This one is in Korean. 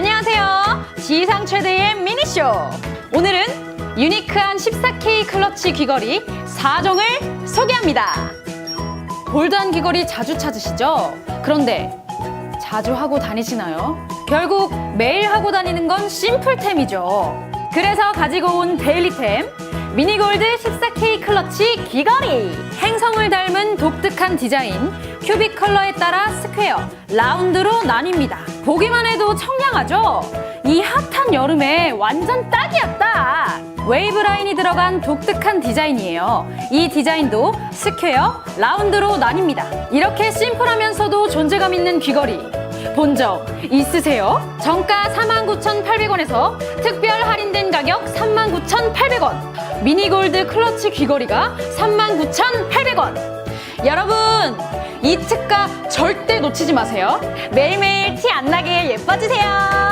안녕하세요. 지상 최대의 미니쇼. 오늘은 유니크한 14K 클러치 귀걸이 4종을 소개합니다. 볼드한 귀걸이 자주 찾으시죠? 그런데 자주 하고 다니시나요? 결국 매일 하고 다니는 건 심플템이죠. 그래서 가지고 온 데일리템 미니골드 14K 클러치 귀걸이 행성을 닮은 독특한 디자인 큐빅 컬러에 따라 스퀘어, 라운드로 나뉩니다. 보기만 해도 청량하죠? 이 핫한 여름에 완전 딱이야 딱! 웨이브 라인이 들어간 독특한 디자인이에요. 이 디자인도 스퀘어, 라운드로 나뉩니다. 이렇게 심플하면서도 존재감 있는 귀걸이 본 적 있으세요? 정가 49,800원에서 특별 할인된 가격 39,800원. 미니골드 클러치 귀걸이가 39,800원. 여러분, 이 특가 절대 놓치지 마세요. 매일매일 티 안 나게 예뻐지세요.